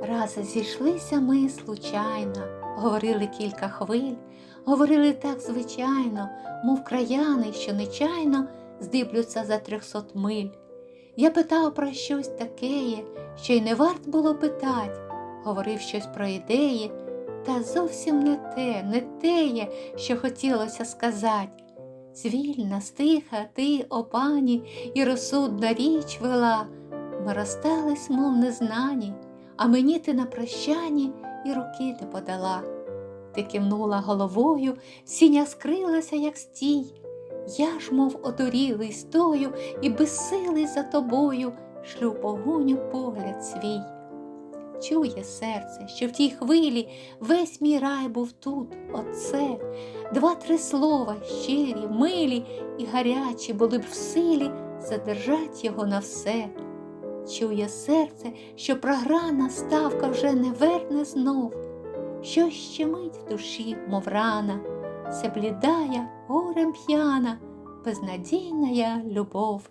Раз зійшлися ми случайно, говорили кілька хвиль, говорили так звичайно, мов краяни, що нечайно здиблються за трьохсот миль. Я питав про щось такеє, що й не варт було питать, говорив щось про ідеї, та зовсім не те, не теє, що хотілося сказать. Звільна, стиха, ти, о пані, і розсудна річ вела. Ми розстались, мов незнані, а мені ти на прощанні і руки не подала. Ти кивнула головою, сіня скрилася, як стій. Я ж, мов одурілий, стою і безсилий за тобою шлю погоню погляд свій. Чує серце, що в тій хвилі весь мій рай був тут, оце, два-три слова щирі, милі і гарячі були б в силі задержать його на все. Чує серце, що програна ставка вже не верне знов, що щемить в душі, мов рана, це блідая, горем п'яна, безнадійна любов.